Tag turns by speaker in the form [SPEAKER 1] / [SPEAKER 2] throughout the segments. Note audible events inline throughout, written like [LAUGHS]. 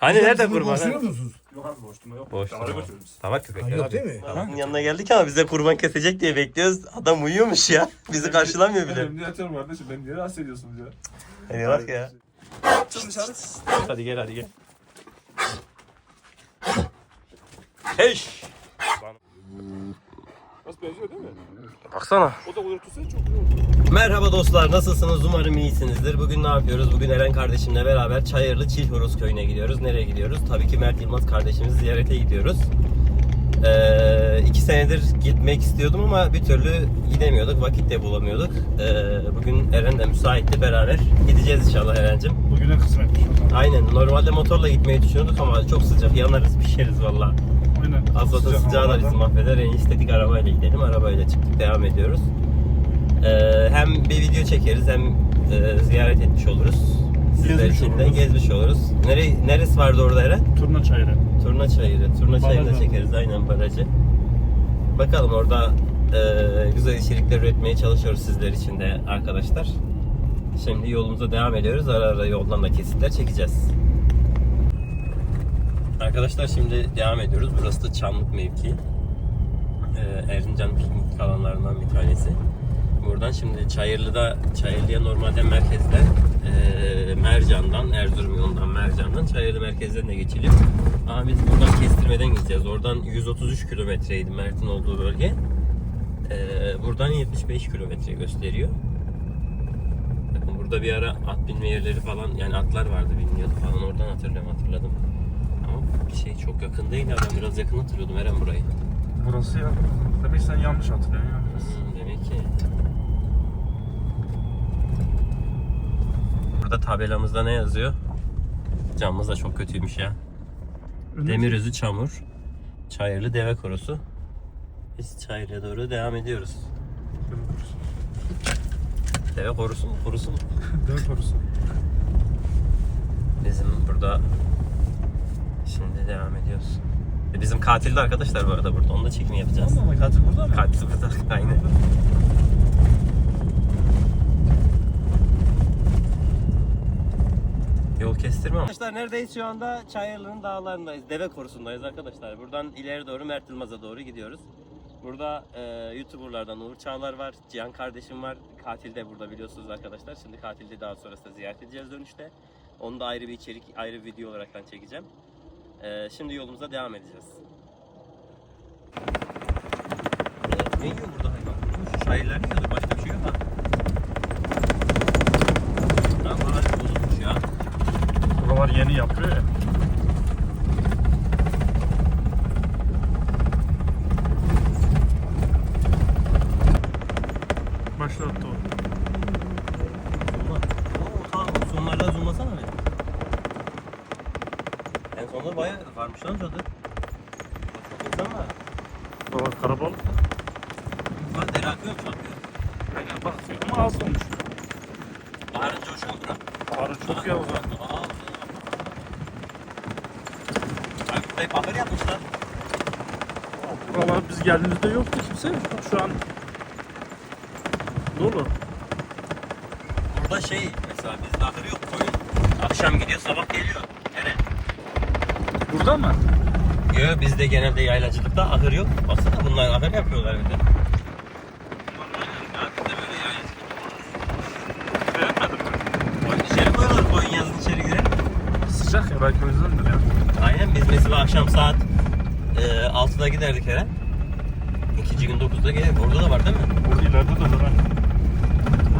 [SPEAKER 1] Hani nerede kurban? Ha?
[SPEAKER 2] musunuz?
[SPEAKER 3] Yok abi boşluğuma yok.
[SPEAKER 1] Boş.
[SPEAKER 3] Dağlara götürürüz.
[SPEAKER 1] Tavak
[SPEAKER 2] Ha,
[SPEAKER 1] köpekler
[SPEAKER 2] yok değil mi?
[SPEAKER 1] Babamın yanına geldik ama bize kurban kesecek diye bekliyoruz. Adam uyuyormuş ya. [LAUGHS] Bizi karşılamıyor
[SPEAKER 3] Ben
[SPEAKER 1] bile.
[SPEAKER 3] yatıyorum kardeşim. Beni niye rahatsız ediyorsunuz ya?
[SPEAKER 1] Hadi bak ya.
[SPEAKER 3] Dışarı.
[SPEAKER 1] Hadi gel hadi gel. Heş.
[SPEAKER 3] Nasıl benziyor değil mi?
[SPEAKER 1] Baksana.
[SPEAKER 3] O da olur tutsa çok olur.
[SPEAKER 1] Merhaba dostlar nasılsınız umarım iyisinizdir. Bugün ne yapıyoruz? Bugün Eren kardeşimle beraber Çayırlı Çilhoroz köyüne gidiyoruz. Nereye gidiyoruz? Tabii ki Mert Yılmaz kardeşimizi ziyarete gidiyoruz. Ee, iki senedir gitmek istiyordum ama bir türlü gidemiyorduk. Vakit de bulamıyorduk. Ee, bugün Eren de müsaitti beraber. Gideceğiz inşallah Eren'cim.
[SPEAKER 3] Bugüne kısmetmiş.
[SPEAKER 1] Aynen normalde motorla gitmeyi düşünüyorduk ama çok sıcak yanarız pişeriz valla.
[SPEAKER 3] Sıcak
[SPEAKER 1] sıcağı da bizi mahveder. En istedik arabayla gidelim. Arabayla çıktık devam ediyoruz. Ee, hem bir video çekeriz hem e, ziyaret etmiş oluruz. Sizler
[SPEAKER 3] Gezmiş
[SPEAKER 1] için de
[SPEAKER 3] oluruz.
[SPEAKER 1] gezmiş oluruz. Nere, neresi vardı orada Eren?
[SPEAKER 3] Turna çayırı.
[SPEAKER 1] Turna Çayırı. Turna Çayırı'nda çekeriz aynen barajı. Bakalım orada e, güzel içerikler üretmeye çalışıyoruz sizler için de arkadaşlar. Şimdi yolumuza devam ediyoruz. Ara ara yoldan da kesitler çekeceğiz. Arkadaşlar şimdi devam ediyoruz. Burası da Çamlık mevki. Ee, Erzincan piknik alanlarından bir tanesi. Buradan şimdi Çayırlı'da, Çayırlı'ya normalde merkezden e, Mercan'dan, Erzurum yolundan Mercan'dan Çayırlı merkezden de geçiliyor. Ama biz buradan kestirmeden gideceğiz. Oradan 133 kilometreydi Mert'in olduğu bölge. Ee, buradan 75 kilometre gösteriyor. Bakın burada bir ara at binme yerleri falan yani atlar vardı bilmiyordu falan oradan hatırlıyorum hatırladım. Şey çok yakın değil ya ben biraz yakın hatırlıyordum Eren burayı.
[SPEAKER 3] Burası ya. Demek sen yanlış hatırlıyorsun ya.
[SPEAKER 1] Hmm, demek ki. Burada tabelamızda ne yazıyor? Camımız da çok kötüymüş ya. Demir özü çamur. Çayırlı deve korusu. Biz Çayırlı'ya doğru devam ediyoruz. Deve korusu mu? Korusu mu? [LAUGHS]
[SPEAKER 3] Dört korusu.
[SPEAKER 1] Bizim burada devam ediyoruz. E, Bizim katil de arkadaşlar bu arada burada. Onu da çekim yapacağız.
[SPEAKER 3] ama katil burada mı?
[SPEAKER 1] Katil burada. [LAUGHS] Aynen. Yol kestirme Arkadaşlar neredeyiz şu anda? Çayırlı'nın dağlarındayız. Deve korusundayız arkadaşlar. Buradan ileri doğru Mert Yılmaz'a doğru gidiyoruz. Burada e, YouTuber'lardan Uğur Çağlar var, Cihan kardeşim var. Katil de burada biliyorsunuz arkadaşlar. Şimdi katilde daha sonrasında ziyaret edeceğiz dönüşte. Onu da ayrı bir içerik, ayrı bir video olaraktan çekeceğim. E, şimdi yolumuza devam edeceğiz. Ne yiyor burada hayvan? Şu şairler yiyordur, başka bir şey yok ya.
[SPEAKER 3] Buralar yeni yapıyor ya. Başlattı o.
[SPEAKER 1] Zoomla. Oo tamam sonlardan zoomlasana bir. En sonunda bayağı varmış lan cadı. Çok insan var.
[SPEAKER 3] Baba karabalık.
[SPEAKER 1] Var deri akıyor mu çok?
[SPEAKER 3] Aynen bak ama az olmuş.
[SPEAKER 1] Baharın coşuyor bura.
[SPEAKER 3] Arı çok ya o zaman.
[SPEAKER 1] Aa. Ay burayı bahar yapmışlar.
[SPEAKER 3] Buralar biz geldiğimizde yoktu kimse. Şu an dolu.
[SPEAKER 1] Burada şey mesela bizde ahır yok koyun. Akşam gidiyor sabah geliyor. Nere?
[SPEAKER 3] Burada mı?
[SPEAKER 1] Yok bizde genelde yaylacılıkta ahır yok. Baksana bunlar ahır yapıyorlar bir de.
[SPEAKER 3] Sıcak ya belki o yüzdendir ya.
[SPEAKER 1] Aynen biz mesela akşam saat e, 6'da giderdik İkinci gün 9'da gelirdik. Orada da var değil mi?
[SPEAKER 3] Burada ileride de var.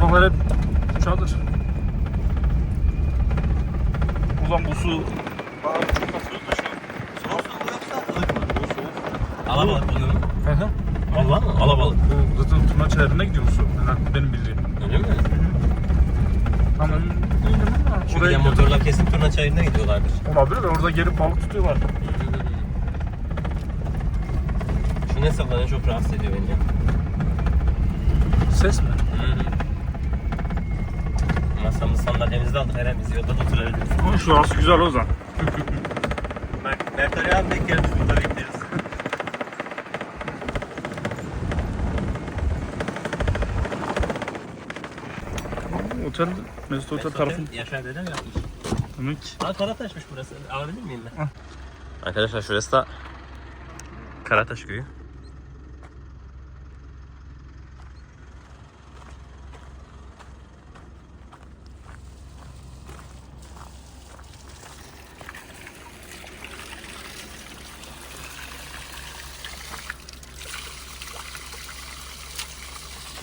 [SPEAKER 3] Buralar hep çadır. Ulan bu su bana çok atıyor da şu an.
[SPEAKER 1] Soğuk su mu yoksa ılık mı? Alabalık oluyor mu?
[SPEAKER 3] Hı hı.
[SPEAKER 1] Allah mı? Alabalık.
[SPEAKER 3] Bu zaten Tuna çayırına gidiyor bu su. Benim bildiğim.
[SPEAKER 1] Öyle mi?
[SPEAKER 3] Ama
[SPEAKER 1] Çünkü
[SPEAKER 3] oraya
[SPEAKER 1] de motorla kesin turna çayırına gidiyorlardır.
[SPEAKER 3] Olabilir de orada gelip balık tutuyorlar.
[SPEAKER 1] Ne sallanıyor çok rahatsız ediyor beni.
[SPEAKER 3] Ses mi?
[SPEAKER 1] Masamızı sandalyemizi de aldık. Her an biz yolda da oturabiliriz.
[SPEAKER 3] Ama şurası güzel o zaman. [LAUGHS]
[SPEAKER 1] Bak Mert Ali abi denk geldi. Burada bekleriz.
[SPEAKER 3] Otel, Mesut Otel tarafın
[SPEAKER 1] Yaşar dedem yapmış.
[SPEAKER 3] demek.
[SPEAKER 1] Aa Karataş'mış burası. Alabilir miyim ben?
[SPEAKER 3] Al.
[SPEAKER 1] Arkadaşlar şurası da Karataş köyü.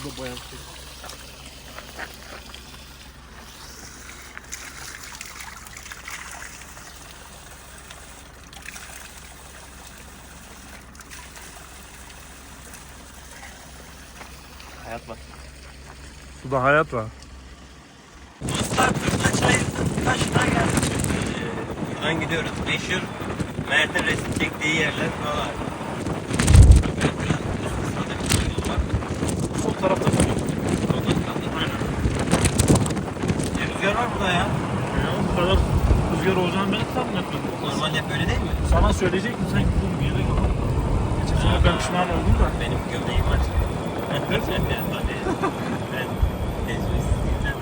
[SPEAKER 3] Da bayağı şey.
[SPEAKER 1] Hayat bak.
[SPEAKER 3] Suda hayat var.
[SPEAKER 1] Dostlar Kırca Çayırı'nın taşına geldik. Buradan gidiyoruz. Meşhur Mert'in resim çektiği yerler buralar. Evet, biraz üst kısmında bir yol var.
[SPEAKER 3] Sol tarafta
[SPEAKER 1] kaldı. Aynen. Ne rüzgar var burada ya.
[SPEAKER 3] Ya bu kadar rüzgar olacağını ben etmedim.
[SPEAKER 1] Normalde hep böyle değil mi?
[SPEAKER 3] Sana söyleyecektim sen gittin bir yere yok. Geçen sene ben pişman oldum da.
[SPEAKER 1] Benim gömleğim var. Ben tecrübesiz değilim.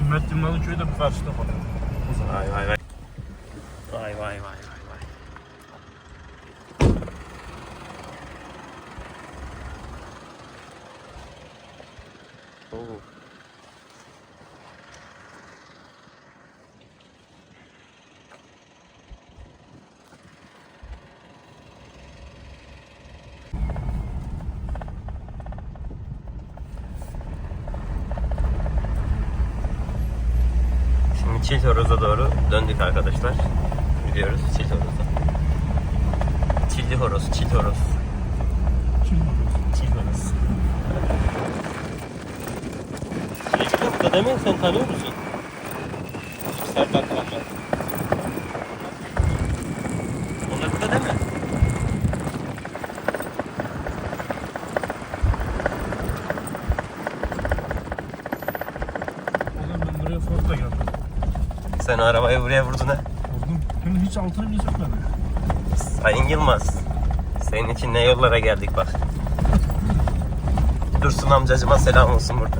[SPEAKER 3] Ümmet Yılmaz'ın köyü de bu karşıda falan.
[SPEAKER 1] Vay vay vay. Vay vay vay vay vay. Oo. Şimdi Çilhoroz'a doğru döndük arkadaşlar. Gidiyoruz Çilhoroz'a. Çilli horoz, çil horoz. Çil horoz. Çilek yok da demin sen tanıyor musun? Serkan Kaçan. Onlar burada değil mi?
[SPEAKER 3] Oğlum ben buraya Ford'la geldim.
[SPEAKER 1] Sen arabayı buraya vurdun ha.
[SPEAKER 3] Vurdum. Hem hiç altına bile sökmedi.
[SPEAKER 1] Sayın Yılmaz. Senin için ne yollara geldik bak. Dursun amcacıma selam olsun burada.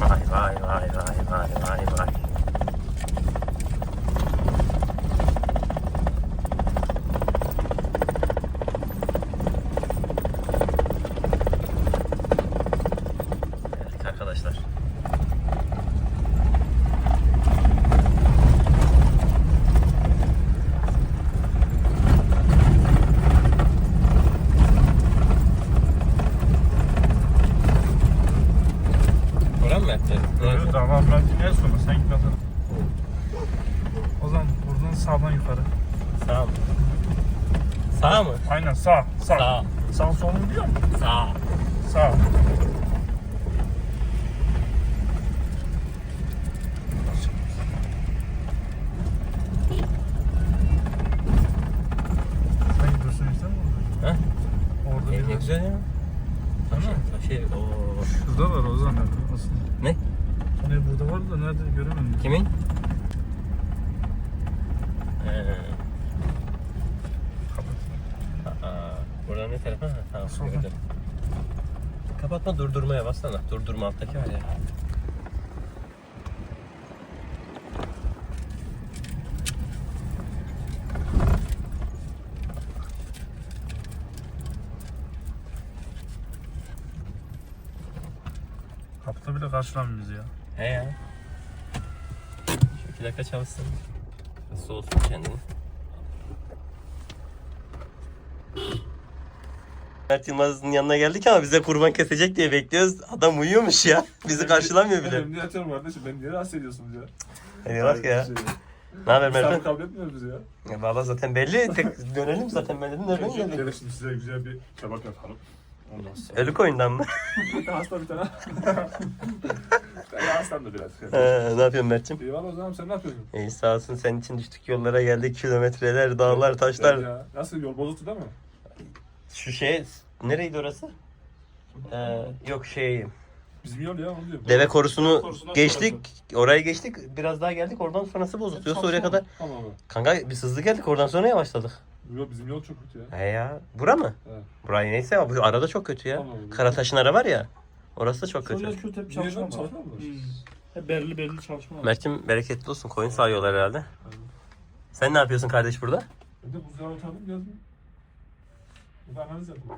[SPEAKER 1] Vay vay vay vay vay vay vay. Evet arkadaşlar. Buran mı?
[SPEAKER 3] Evet tamam ben en sona sen gitmedin. O zaman buradan sağdan yukarı.
[SPEAKER 1] Sağ mı? Sağ mı?
[SPEAKER 3] Aynen sağ. Sağ.
[SPEAKER 1] Sağ.
[SPEAKER 3] Sağ sol mu biliyor musun?
[SPEAKER 1] Sağ.
[SPEAKER 3] Sağ. Sen gidiyorsun işte mi orada?
[SPEAKER 1] Ha?
[SPEAKER 3] Orada
[SPEAKER 1] Ne,
[SPEAKER 3] bir
[SPEAKER 1] ne
[SPEAKER 3] de-
[SPEAKER 1] güzel ya. Taşı,
[SPEAKER 3] Değil mi?
[SPEAKER 1] taşı. Oo.
[SPEAKER 3] Şurada var o aslında.
[SPEAKER 1] Ne?
[SPEAKER 3] Hani burada var da nerede göremedim.
[SPEAKER 1] Kimin? Ee, aa, burada ne tarafa? Ha, tamam. Kapatma durdurmaya bassana. Durdurma alttaki var ya.
[SPEAKER 3] Kapıda bile karşılamıyor bizi ya.
[SPEAKER 1] He ya. Şu iki dakika çalışsın. Nasıl olsun kendini. Mert Yılmaz'ın yanına geldik ama bize kurban kesecek diye bekliyoruz. Adam uyuyormuş ya. Bizi karşılamıyor bile.
[SPEAKER 2] Benim niye atıyorum kardeşim? Beni niye rahatsız ediyorsunuz ya?
[SPEAKER 1] Hadi bak ya. Ne haber
[SPEAKER 2] İslam'ı
[SPEAKER 1] Mert?
[SPEAKER 2] kabul etmiyoruz biz ya.
[SPEAKER 1] Ya valla zaten belli. Tek dönelim zaten ben dedim nereden geldik?
[SPEAKER 2] Gelin şimdi size güzel bir kebap yapalım.
[SPEAKER 1] Ölü koyundan mı? [LAUGHS]
[SPEAKER 2] hasta bir tane. [LAUGHS] ben hastam da biraz.
[SPEAKER 1] Ee, ne yapıyorsun Mert'cim?
[SPEAKER 2] İyi valla o zaman sen ne yapıyorsun?
[SPEAKER 1] İyi sağ olsun senin için düştük yollara geldik. Kilometreler, dağlar, taşlar.
[SPEAKER 2] Ya, nasıl yol bozuktu değil mi?
[SPEAKER 1] Şu şey, nereydi orası? Ee, yok şey
[SPEAKER 2] Bizim yol ya onu diyorum.
[SPEAKER 1] deve korusunu
[SPEAKER 3] Korusundan
[SPEAKER 1] geçtik. Oraya geçtik. Biraz daha geldik. Oradan sonrası bozuk. Yoksa oraya kadar.
[SPEAKER 2] Tamam abi.
[SPEAKER 1] Kanka biz hızlı geldik. Oradan sonra yavaşladık.
[SPEAKER 2] Yok bizim yol çok kötü ya.
[SPEAKER 1] He ya. Bura mı?
[SPEAKER 2] He.
[SPEAKER 1] Burayı neyse ama bu arada çok kötü ya.
[SPEAKER 2] Tamam.
[SPEAKER 1] Karataş'ın ara var ya. Orası da çok kötü.
[SPEAKER 3] Şöyle kötü hep çalışma var.
[SPEAKER 2] çalışma mı?
[SPEAKER 3] Hmm. Hep belirli belirli çalışma var.
[SPEAKER 1] Mert'cim bereketli olsun. Koyun sağıyorlar herhalde. Sen ne yapıyorsun kardeş burada?
[SPEAKER 2] Ben de buzluğa oturdum geldim. Bir de analiz yaptım.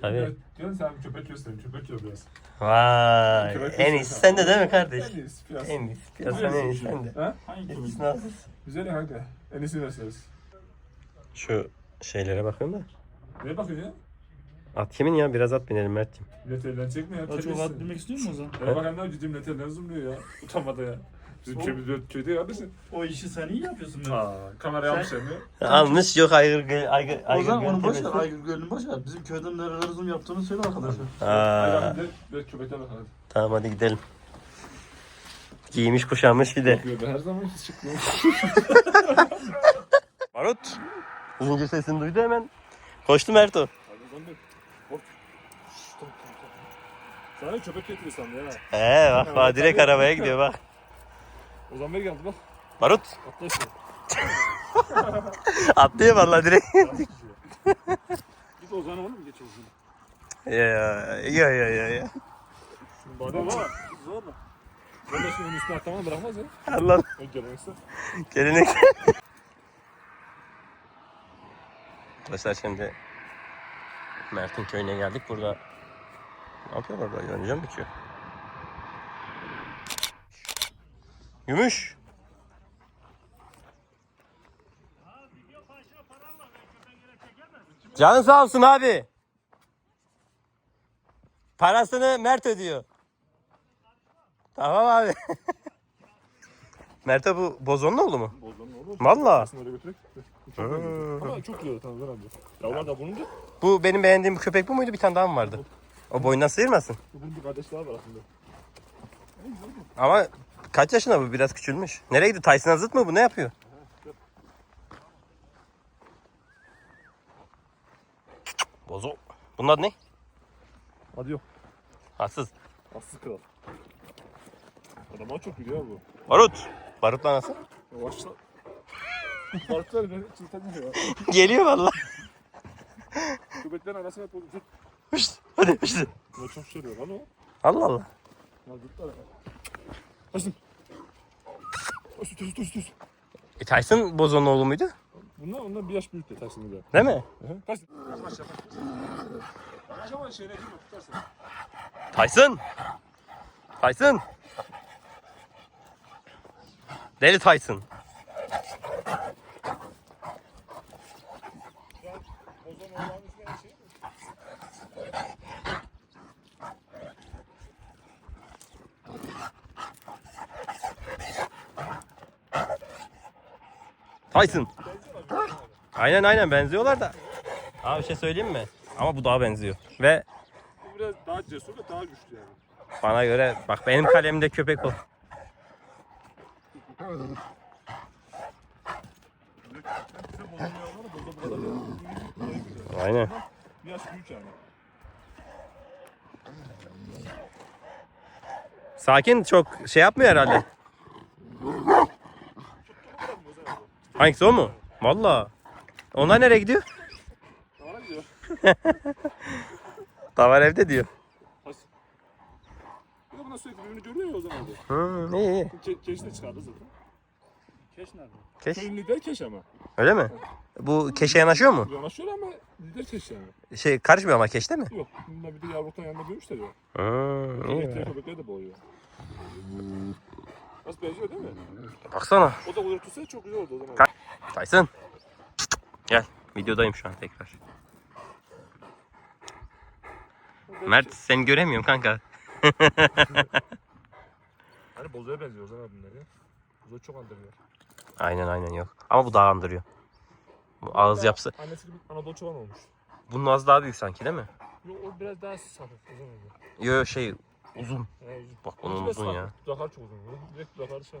[SPEAKER 1] Tabii.
[SPEAKER 2] Evet, Diyorsun sen köpek gösterin. Köpek yiyor biraz.
[SPEAKER 1] Vay.
[SPEAKER 2] Köpek
[SPEAKER 1] En
[SPEAKER 2] gösterin.
[SPEAKER 1] iyisi sende değil mi kardeş?
[SPEAKER 2] En iyisi biraz.
[SPEAKER 1] En iyisi. Piyasanın en iyisi sende.
[SPEAKER 2] Ha?
[SPEAKER 3] Hangi köpek?
[SPEAKER 1] İstisnasız.
[SPEAKER 2] Güzel ya kanka. En iyisini gösteririz.
[SPEAKER 1] Şu şeylere bakıyorum da.
[SPEAKER 2] Neye bakıyorsun ya?
[SPEAKER 1] At kimin ya? Biraz at binelim Mert'cim.
[SPEAKER 2] Millet evlenecek mi ya?
[SPEAKER 3] Daha çok rahat bilmek istiyor musun o zaman?
[SPEAKER 2] Ya bak annem ciddi millet evlen zoomluyor ya. [LAUGHS] Utanmadı ya. Bizim
[SPEAKER 3] O-
[SPEAKER 2] köyümüz böyle köyde kardeşim.
[SPEAKER 3] O işi sen iyi yapıyorsun. ben.
[SPEAKER 2] Aa, kamerayı almış hem de.
[SPEAKER 1] Almış yok aygır gö- aygır
[SPEAKER 3] O
[SPEAKER 1] aygır
[SPEAKER 3] zaman onu boş ver.
[SPEAKER 1] göndermesi.
[SPEAKER 3] Aygül Gölü'nü boş ver. Bizim köyden nerelere zoom yaptığını söyle arkadaşlar.
[SPEAKER 1] Aa,
[SPEAKER 2] abi de böyle köpekler bak hadi.
[SPEAKER 1] tamam hadi gidelim. Giymiş kuşanmış bir de.
[SPEAKER 2] Bakıyor her zaman hiç çıkmıyor. [LAUGHS]
[SPEAKER 1] Barut. Zincir sesini duydu hemen. Koştu Mert o.
[SPEAKER 2] Hadi o zaman bir- Hop. Şşt, tamam, tamam, tamam. Sana köpek getiriyor sandı ya.
[SPEAKER 1] He bak bak direkt arabaya gidiyor bak.
[SPEAKER 2] O zaman ver geldi bak.
[SPEAKER 1] Barut.
[SPEAKER 2] Atla işte. [LAUGHS]
[SPEAKER 1] Atlıyor vallahi direkt.
[SPEAKER 2] Git Ozan'a onu mu geçiyorsun?
[SPEAKER 1] ya ya ya ya ya.
[SPEAKER 2] Badem var. Zor mu? Ben de şimdi onun üstüne atlamanı bırakmaz ya.
[SPEAKER 1] Allah
[SPEAKER 2] Önce gelmek ister.
[SPEAKER 1] gelenek. Arkadaşlar şimdi Mert'in köyüne geldik. Burada ne yapıyorlar böyle? Önce mi bitiyor? Gümüş. Canın sağ olsun abi. Parasını Mert ödüyor. Tamam abi. [LAUGHS] Mert'e bu bozonun oğlu mu?
[SPEAKER 2] Bozdan ne olur?
[SPEAKER 1] Valla.
[SPEAKER 2] Aslında öyle götürek. Çok güzel. Ama çok güzel tanıdılar amca. Yavrular da bunun da.
[SPEAKER 1] Bu benim beğendiğim köpek bu muydu? Bir tane daha mı vardı? O boyundan sıyırmasın.
[SPEAKER 2] Bunun bir kardeş daha var aslında.
[SPEAKER 1] Ama kaç yaşında bu? Biraz küçülmüş. Nereye gidiyor? Tyson Azıt mı bu? Ne yapıyor? Bozo. Bunun adı ne?
[SPEAKER 2] Hadi yok.
[SPEAKER 1] Arsız.
[SPEAKER 2] Aslı kral. Adama çok gidiyor bu.
[SPEAKER 1] Barut. Barutla nasıl?
[SPEAKER 2] Yavaşla. Bartlar beni çıltanıyor ya.
[SPEAKER 1] Geliyor valla.
[SPEAKER 2] Köpeklerin arasına oldu.
[SPEAKER 1] Hışt, Hadi hışt.
[SPEAKER 2] Ne çok diyor lan o.
[SPEAKER 1] Allah Allah.
[SPEAKER 2] Ya gittiler. Açtım. Üstü üstü üstü üstü.
[SPEAKER 1] E, Tyson Bozo'nun oğlu muydu?
[SPEAKER 2] Bunlar ondan bir yaş büyük de tersinde de.
[SPEAKER 1] Değil mi?
[SPEAKER 2] Kaç? Kaç yapar? Kaç ama şeyine girme tutarsın.
[SPEAKER 1] Tyson. Tyson. Deli Tyson. Tyson. Aynen aynen benziyorlar da. Abi bir şey söyleyeyim mi? Ama bu daha benziyor. Ve
[SPEAKER 2] Bu biraz daha cesur ve daha güçlü yani.
[SPEAKER 1] bana göre bak benim kalemde köpek o.
[SPEAKER 2] Da bu ya.
[SPEAKER 1] Aynen.
[SPEAKER 2] Büyük yani.
[SPEAKER 1] Sakin çok şey yapmıyor herhalde. Hangisi o mu? Valla. Onlar nereye gidiyor? [LAUGHS]
[SPEAKER 2] Tamam gidiyor.
[SPEAKER 1] Davar evde diyor.
[SPEAKER 2] Bir de buna sürekli birbirini görüyor ya o zaman da.
[SPEAKER 1] Hı, iyi iyi.
[SPEAKER 2] Ke keş de çıkardı zaten.
[SPEAKER 3] Keş nerede?
[SPEAKER 1] Keş.
[SPEAKER 2] Köyün lider keş ama.
[SPEAKER 1] Öyle mi? Bu keşe yanaşıyor mu?
[SPEAKER 2] Yanaşıyor ama lider keş yani.
[SPEAKER 1] Şey karışmıyor ama keşte mi?
[SPEAKER 2] Yok. Bununla bir de yavruktan yanında büyümüşler ya.
[SPEAKER 1] Hı, iyi.
[SPEAKER 2] Diğer köpekler de boğuyor. Nasıl benziyor değil mi?
[SPEAKER 1] Baksana.
[SPEAKER 2] O da olur tutsa çok güzel oldu o zaman.
[SPEAKER 1] Tyson. Gel. Videodayım şu an tekrar. Mert seni göremiyorum kanka. [LAUGHS]
[SPEAKER 2] Hani bozuya benziyor o zaman bunlar ya. Bozuya çok andırıyor.
[SPEAKER 1] Aynen aynen yok. Ama bu daha andırıyor. Bu ağız yapısı.
[SPEAKER 2] Annesi gibi Anadolu çoban olmuş.
[SPEAKER 1] Bunun ağzı daha büyük sanki değil mi?
[SPEAKER 2] Yok o biraz daha safif uzun oluyor.
[SPEAKER 1] Yo yo, şey uzun.
[SPEAKER 2] Yani uzun.
[SPEAKER 1] Bak bunun
[SPEAKER 2] Bizde
[SPEAKER 1] uzun ya.
[SPEAKER 2] Dudaklar çok uzun. Direkt dudakları şey.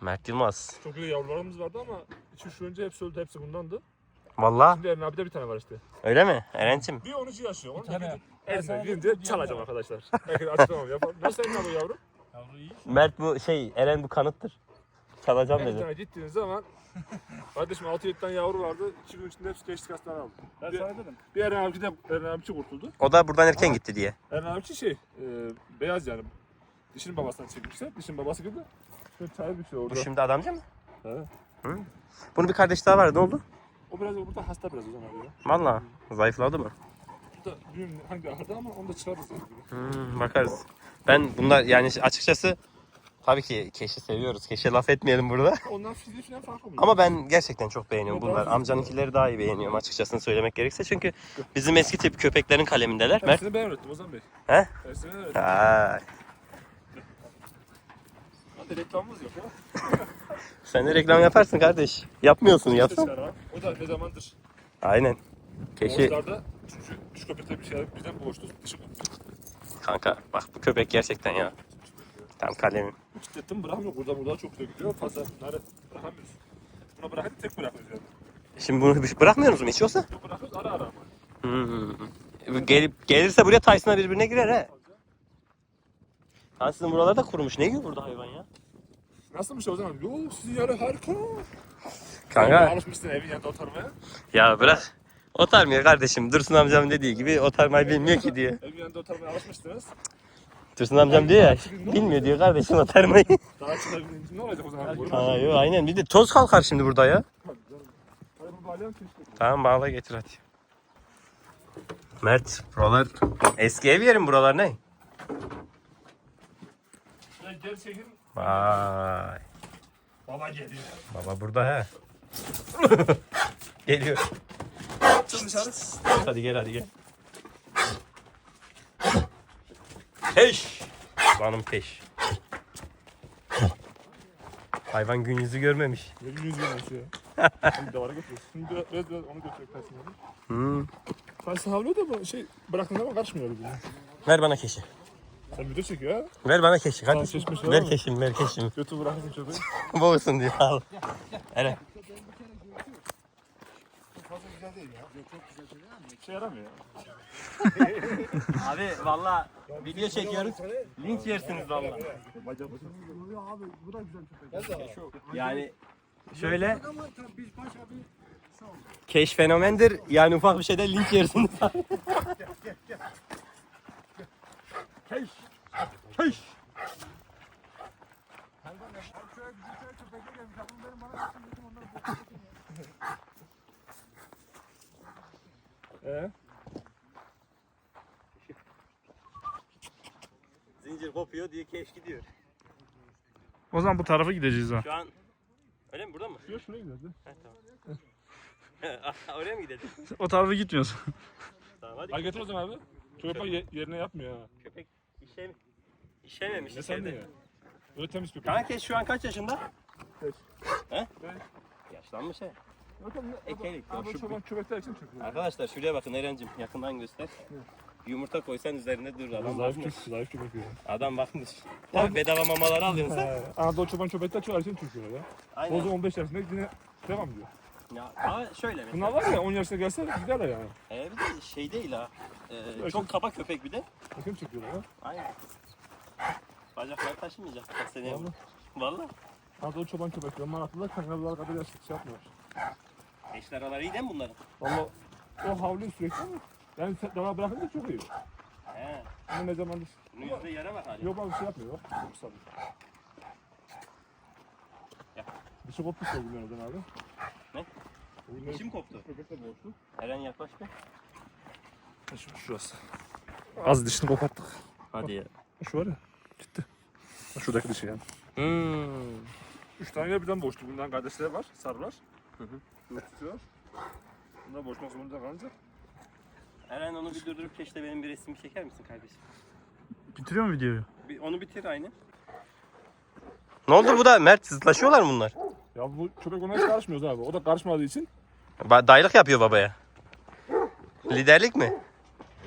[SPEAKER 1] Mert Yılmaz.
[SPEAKER 2] Çok güzel yavrularımız vardı ama 2-3 yıl önce hepsi öldü. Hepsi bundandı.
[SPEAKER 1] Vallahi
[SPEAKER 2] Şimdi Eren abi de bir tane var işte.
[SPEAKER 1] öyle mi? Eren'cim.
[SPEAKER 2] Bir 13 yaşıyor. Onu
[SPEAKER 3] tane.
[SPEAKER 2] Eren'e gidince çalacağım arkadaşlar. Belki açıklamam yapalım. Nasıl senin abi yavrum?
[SPEAKER 3] Yavru iyi.
[SPEAKER 1] Mert bu şey Eren bu kanıttır. Çalacağım
[SPEAKER 2] Bir
[SPEAKER 1] dedi.
[SPEAKER 2] tane gittiğiniz zaman [LAUGHS] Kardeşim 6-7 tane yavru vardı. 2 gün içinde hepsi geçtik hastaneye aldım.
[SPEAKER 3] Ben
[SPEAKER 2] Bir-
[SPEAKER 3] sana dedim.
[SPEAKER 2] Bir Eren abici de Eren abici kurtuldu.
[SPEAKER 1] O da buradan erken gitti diye.
[SPEAKER 2] Eren abici şey, e, beyaz yani. Dişinin babasından çekmişler. Dişinin babası gibi. Şöyle çay bir şey orada.
[SPEAKER 1] Bu şimdi adamcı mı?
[SPEAKER 2] He.
[SPEAKER 1] Bunun bir kardeş daha vardı ne oldu?
[SPEAKER 2] O biraz burada hasta biraz o zaman abi ya.
[SPEAKER 1] Vallahi zayıfladı mı?
[SPEAKER 2] Bu da hangi ahırda ama onu da çıkarırız yani.
[SPEAKER 1] Hmm, bakarız. Ben bunlar yani açıkçası tabii ki keşi seviyoruz. Keşe laf etmeyelim burada. [LAUGHS]
[SPEAKER 2] Ondan fiziği falan fark olmuyor.
[SPEAKER 1] Ama ben gerçekten çok beğeniyorum
[SPEAKER 2] Ama
[SPEAKER 1] bunlar.
[SPEAKER 2] daha-
[SPEAKER 1] Amcanınkileri daha iyi beğeniyorum açıkçasını söylemek gerekirse. Çünkü bizim eski tip köpeklerin kalemindeler. Mert.
[SPEAKER 2] Tersini ben öğrettim Ozan Bey.
[SPEAKER 1] He?
[SPEAKER 2] Tersini ben öğrettim.
[SPEAKER 1] Ay,
[SPEAKER 2] Hadi reklamımız yok ya. [LAUGHS]
[SPEAKER 1] sen de reklam yaparsın kardeş. Yapmıyorsun yapsan.
[SPEAKER 2] Dışarı ha. O da ne zamandır.
[SPEAKER 1] Aynen. Keşi
[SPEAKER 2] Boğuşlarda çünkü şu köpekte bir şey bizden. Dışı
[SPEAKER 1] kanka bak bu köpek gerçekten ya. Tam kalemim.
[SPEAKER 2] Kitlettim bırakmıyor. Burada burada çok gidiyor. Fazla bunları bırakamıyoruz. Buna bırakıp tek bırakıyoruz yani.
[SPEAKER 1] Şimdi bunu bir- bırakmıyoruz mu hiç yoksa?
[SPEAKER 2] Yok bırakıyoruz ara ara ama.
[SPEAKER 1] Hmm. Gelip gelirse buraya Tyson'a birbirine girer he. Ha sizin buralarda kurumuş. Ne yiyor burada hayvan ya?
[SPEAKER 2] Nasıl bir şey o zaman? Yo sizin yarı harika.
[SPEAKER 1] Kanka
[SPEAKER 2] Alışmışsın evin yanında oturmaya.
[SPEAKER 1] ya bırak. Otarmıyor kardeşim. Dursun amcam dediği gibi otarmayı bilmiyor ki diyor.
[SPEAKER 2] Evin yanında oturmaya alışmışsınız.
[SPEAKER 1] Dursun amcam diyor ya. Bilmiyor diyor kardeşim otarmayı.
[SPEAKER 2] Daha çıkabildiğiniz [LAUGHS] ne olacak o zaman?
[SPEAKER 1] ha yok aynen. Bir de toz kalkar şimdi burada ya. Tamam bağla getir hadi. Mert buralar eski ev yerim buralar ne?
[SPEAKER 2] Gel çekin.
[SPEAKER 1] Vay.
[SPEAKER 2] Baba geliyor.
[SPEAKER 1] Baba burada he. [LAUGHS] Geliyor. Hadi gel hadi gel. Peş. Benim peş. Hayvan gün yüzü görmemiş.
[SPEAKER 2] Ne bir yüz görmüş ya. [LAUGHS] Şimdi davara götürüyoruz. Şimdi biraz, biraz, onu götürüyor abi.
[SPEAKER 1] Hmm.
[SPEAKER 2] Tyson havlıyor da bu şey bıraktığında ama karışmıyor öyle.
[SPEAKER 1] Ver bana keşi.
[SPEAKER 2] Sen video çekiyor ha.
[SPEAKER 1] Ver bana keşi kardeşim.
[SPEAKER 2] Tamam, seçmiş
[SPEAKER 1] Ver
[SPEAKER 2] mı?
[SPEAKER 1] keşim ver keşim.
[SPEAKER 2] Götü bırakırsın çocuğu. [LAUGHS]
[SPEAKER 1] Boğulsun diyor. Al. Hele.
[SPEAKER 2] Şey yaramıyor ya. [LAUGHS]
[SPEAKER 1] Abi valla video çekiyoruz. Linç yersiniz valla.
[SPEAKER 2] Bacak bacak.
[SPEAKER 1] Yani şöyle Keş fenomendir. Yani ufak bir şeyde linç yersiniz. Keş. Keş. Zincir kopuyor diye keş gidiyor.
[SPEAKER 3] O zaman bu tarafa gideceğiz ha.
[SPEAKER 1] Şu an öyle mi burada mı?
[SPEAKER 2] Şuraya şuraya gidiyoruz.
[SPEAKER 1] Ha, tamam. [LAUGHS] Oraya mı gidelim?
[SPEAKER 3] O tarafa gitmiyoruz.
[SPEAKER 1] Tamam hadi.
[SPEAKER 2] Al getir o zaman abi. Köpek ye- yerine yapmıyor ha.
[SPEAKER 1] Köpek işe işememiş
[SPEAKER 2] Ne sandın
[SPEAKER 1] içeride.
[SPEAKER 2] ya? Öyle temiz köpek.
[SPEAKER 1] Kanka keş şu an kaç yaşında?
[SPEAKER 2] Beş.
[SPEAKER 1] He?
[SPEAKER 2] Beş.
[SPEAKER 1] Yaşlanmış he. Ekelik.
[SPEAKER 2] Abi
[SPEAKER 1] Şu-
[SPEAKER 2] çoban köpekler için çöküyor.
[SPEAKER 1] Arkadaşlar şuraya bakın Eren'cim yakından göster. Yumurta koysan üzerinde durur adam
[SPEAKER 2] Zayıf
[SPEAKER 1] bakmış.
[SPEAKER 2] köpek, zayıf köpek ya.
[SPEAKER 1] Adam bakmış. Tabii bedava mamaları alıyorsun sen.
[SPEAKER 2] He, Anadolu çoban köpekler çok erken çöküyor ya.
[SPEAKER 1] Aynen.
[SPEAKER 2] Bozu 15 yaşında yine devam ediyor.
[SPEAKER 1] Ya, ama şöyle mesela.
[SPEAKER 2] Bunlar var ya 10 yaşına gelse giderler yani.
[SPEAKER 1] E, bir de şey değil ha. E,
[SPEAKER 2] Evet.
[SPEAKER 1] çok kaba köpek bir de.
[SPEAKER 2] Erken çöküyorlar ya.
[SPEAKER 1] Aynen. Bacakları taşımayacak. Seneye
[SPEAKER 2] Vallahi.
[SPEAKER 1] Valla.
[SPEAKER 2] Anadolu çoban köpekler manatlılar kangalılar kadar yaş şey yapmıyor.
[SPEAKER 1] Eşler araları iyi değil mi bunların?
[SPEAKER 2] Valla o havluyor sürekli ama yani sen devam bırakınca çok iyi.
[SPEAKER 1] He.
[SPEAKER 2] Ama ne zamandır
[SPEAKER 1] Bunun yüzünde yara var hala.
[SPEAKER 2] yok abi bir şey yapmıyor. Çok sabır.
[SPEAKER 1] Ya.
[SPEAKER 2] Dışı kopmuş o günden oradan abi.
[SPEAKER 1] Ne?
[SPEAKER 2] O
[SPEAKER 1] İşim koptu.
[SPEAKER 2] Köpek de boğuştu.
[SPEAKER 1] Eren yaklaş be.
[SPEAKER 2] Şu, şurası. Az dişini kopattık.
[SPEAKER 1] Hadi ya.
[SPEAKER 2] Şu var ya. Gitti. Şuradaki dişi yani.
[SPEAKER 1] Hmm.
[SPEAKER 2] Üç tane de birden boştu. Bundan kardeşleri var. Sarılar.
[SPEAKER 1] Hı hı.
[SPEAKER 2] Tutuyor. Bunlar boşmak zorunda kalınca.
[SPEAKER 1] Eren onu bir durdurup keşke benim bir resmimi çeker misin kardeşim?
[SPEAKER 3] Bitiriyor mu videoyu?
[SPEAKER 1] Bir, onu bitir aynı. Ne oldu bu da Mert zıtlaşıyorlar mı bunlar?
[SPEAKER 2] Ya bu köpek ona hiç karışmıyoruz abi. O da karışmadığı için.
[SPEAKER 1] Ba- dayılık yapıyor babaya. Liderlik mi?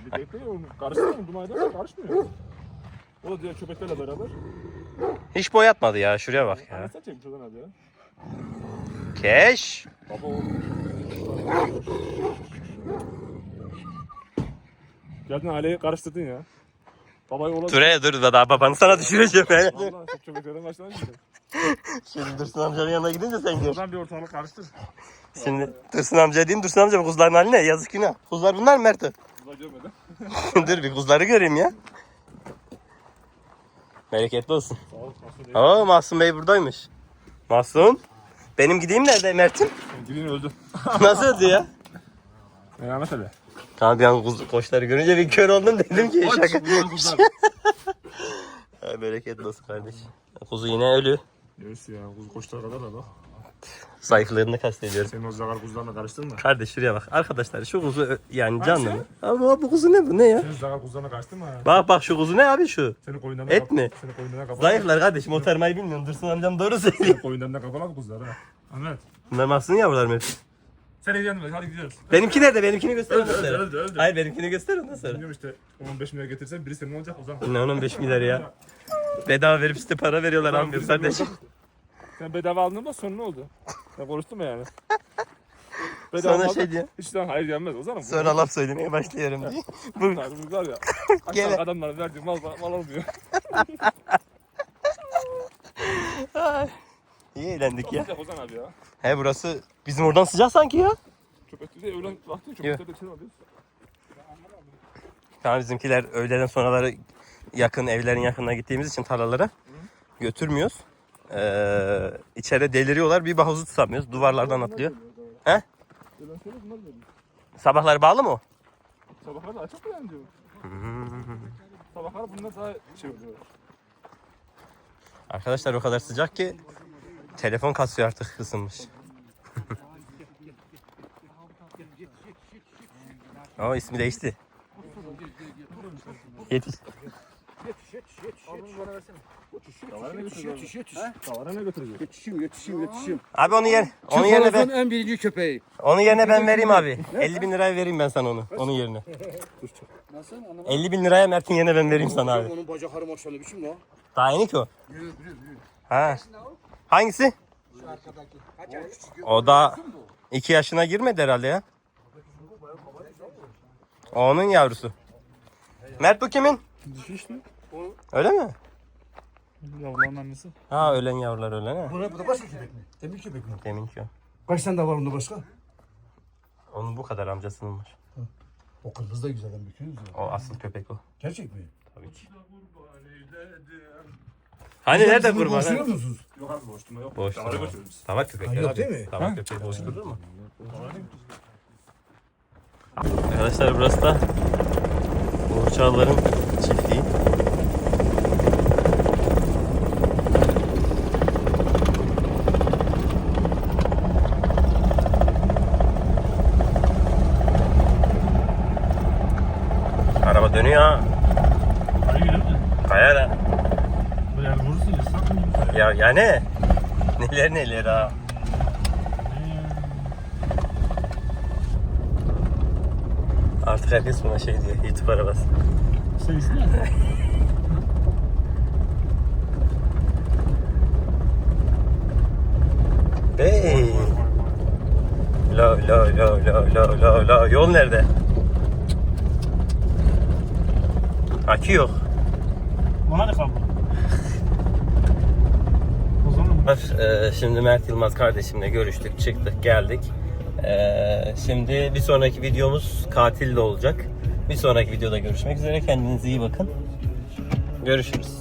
[SPEAKER 2] Bir bekliyor onu. Karıştırıyor mu? Dumayda karışmıyor. O da diğer köpeklerle beraber.
[SPEAKER 1] Hiç boyatmadı ya şuraya bak ya.
[SPEAKER 2] Anasını çekmiş o hadi ya.
[SPEAKER 1] Keş.
[SPEAKER 2] Baba oğlum. Geldin aileyi karıştırdın ya. Babayı oğlan.
[SPEAKER 1] Dur hele dur daha babanı sana düşüreceğim.
[SPEAKER 2] Vallahi sen köpeklerden başladın mı?
[SPEAKER 1] Şimdi Dursun amcanın yanına gidince sen gör.
[SPEAKER 2] Oradan bir ortalık karıştır.
[SPEAKER 1] Şimdi Dursun amca diyeyim Dursun amca bu kuzların hali ne? Yazık günah. Kuzlar bunlar mı Mert'e?
[SPEAKER 2] Burada görmedim. [LAUGHS]
[SPEAKER 1] dur bir kuzları göreyim ya. Bereketli olsun.
[SPEAKER 2] Sağ ol. Nasıl değil?
[SPEAKER 1] Oo Mahsun Bey buradaymış. Mahsun. Benim gideyim nerede Mert'im?
[SPEAKER 2] Gidin öldü. [LAUGHS]
[SPEAKER 1] Nasıl öldü ya?
[SPEAKER 2] Mehmet Ali.
[SPEAKER 1] Tamam bir an kuz, koçları görünce bir kör oldum dedim ki şaka. Ha, [LAUGHS] bereketli olsun kardeş. Kuzu yine ölü.
[SPEAKER 2] Neyse ya kuzu koştuğa kadar da bak.
[SPEAKER 1] Zayıflarını kastediyorum.
[SPEAKER 2] Senin o zagar kuzularla karıştırma.
[SPEAKER 1] Kardeş şuraya bak. Arkadaşlar şu kuzu ö- yani canlı mı? Ama bu kuzu ne bu ne ya?
[SPEAKER 2] Senin zagar kuzularla karıştırma.
[SPEAKER 1] Bak bak şu kuzu ne abi şu?
[SPEAKER 2] Seni koyundan
[SPEAKER 1] Et mi?
[SPEAKER 2] Seni koyundan kapalı.
[SPEAKER 1] Zayıflar kardeşim o termayı bilmiyorum. Dursun amcam doğru söylüyor.
[SPEAKER 2] Koyundan da kapalı kuzular ha. Ahmet.
[SPEAKER 1] Bunlar Mahsun yavrular mı?
[SPEAKER 2] Sen evden hadi gidiyoruz.
[SPEAKER 1] Benimki nerede? Benimkini göster ondan
[SPEAKER 2] Öldü,
[SPEAKER 1] sonra.
[SPEAKER 2] öldü, öldü.
[SPEAKER 1] Hayır benimkini göster ondan sonra.
[SPEAKER 2] Bilmiyorum işte 15 milyar getirsen biri senin olacak o zaman.
[SPEAKER 1] Ne 15 milyar ya. Bedava verip işte para veriyorlar almıyoruz kardeşim.
[SPEAKER 2] Sen bedava aldın mı sonra ne oldu? Sen konuştun mu yani? [LAUGHS] Bedava aldın,
[SPEAKER 1] şey diyor.
[SPEAKER 2] Hiçten hayır gelmez o zaman.
[SPEAKER 1] Sonra laf söylemeye başlıyorum diye. [LAUGHS] Bu
[SPEAKER 2] Tarzımız var ya. [LAUGHS]
[SPEAKER 1] Gene.
[SPEAKER 2] Akşam adamların verdiği mal, mal almıyor.
[SPEAKER 1] iyi eğlendik ya.
[SPEAKER 2] Sıcak Ozan abi ya.
[SPEAKER 1] He burası bizim oradan sıcak sanki ya.
[SPEAKER 2] Köpekli de öğlen vakti köpekler de içeri alıyoruz.
[SPEAKER 1] Bizimkiler öğleden sonraları yakın evlerin yakınına gittiğimiz için tarlalara götürmüyoruz. Ee, içeri deliriyorlar bir bahuzu tutamıyoruz. Duvarlardan atlıyor. He? Sabahları bağlı mı o?
[SPEAKER 2] Sabahlar da açık mı yani diyor. Sabahlar bunlar daha şey oluyor.
[SPEAKER 1] Arkadaşlar o kadar sıcak ki telefon kasıyor artık ısınmış. [LAUGHS] o ismi değişti. Yetiş.
[SPEAKER 2] Davara ne götürüyor? Davara ne götürüyor?
[SPEAKER 4] Yetişim, yetişim, yetişim.
[SPEAKER 1] Abi onu yer. Onun yerine ben
[SPEAKER 4] en birinci köpeği.
[SPEAKER 1] onun yerine ben vereyim abi. 50 bin liraya vereyim ben sana onu. Onun yerine. [LAUGHS]
[SPEAKER 4] Nasıl? Anlamadım.
[SPEAKER 1] 50 bin liraya Mert'in yerine ben vereyim sana abi.
[SPEAKER 4] Onun bacakları maşallah biçim lan.
[SPEAKER 1] Daha yeni ki o. Ha. Hangisi?
[SPEAKER 4] Şu arkadaki. Kaç ay küçük
[SPEAKER 1] O da 2 yaşına girmedi herhalde ya. O onun yavrusu. Mert bu kimin? Öyle mi?
[SPEAKER 2] Yavruların annesi.
[SPEAKER 1] Ha ölen yavrular ölen ha.
[SPEAKER 4] Bu ne? Bu da başka köpek mi? Demir köpek mi?
[SPEAKER 1] Demin ki o.
[SPEAKER 4] Kaç tane daha var onda başka?
[SPEAKER 1] Onun bu kadar amcasının var.
[SPEAKER 4] O kırmızı da güzel. Ben ya.
[SPEAKER 1] O asıl köpek o.
[SPEAKER 4] Gerçek mi?
[SPEAKER 1] Tabii ki. Hani nerede kurban?
[SPEAKER 4] boşuyor
[SPEAKER 1] ha?
[SPEAKER 4] musunuz?
[SPEAKER 2] Yok abi boşluğuma yok.
[SPEAKER 1] Boş
[SPEAKER 2] Davara
[SPEAKER 1] tamam.
[SPEAKER 2] götürüyoruz.
[SPEAKER 1] Tavak köpekler
[SPEAKER 4] Ha, yok
[SPEAKER 1] abi.
[SPEAKER 4] değil mi?
[SPEAKER 1] Tavak köpeği boş durur mu? Arkadaşlar burası da Uğur Çağlar'ın çiftliği. Araba dönüyor ha.
[SPEAKER 2] Hadi gidelim mi?
[SPEAKER 1] Kayar ha.
[SPEAKER 2] Bu yani vurursun ya. Ya.
[SPEAKER 1] Ne? Neler neler ha. Artık herkes buna şey diyor. YouTube arabası.
[SPEAKER 2] Sen ismi ne? [LAUGHS]
[SPEAKER 1] Bey. Lo lo lo lo lo lo lo. Yol nerede? Akü yok.
[SPEAKER 2] Bana ne zaman
[SPEAKER 1] Ee, Şimdi Mert Yılmaz kardeşimle görüştük, çıktık, geldik. Ee, Şimdi bir sonraki videomuz katille olacak. Bir sonraki videoda görüşmek üzere. Kendinize iyi bakın. Görüşürüz.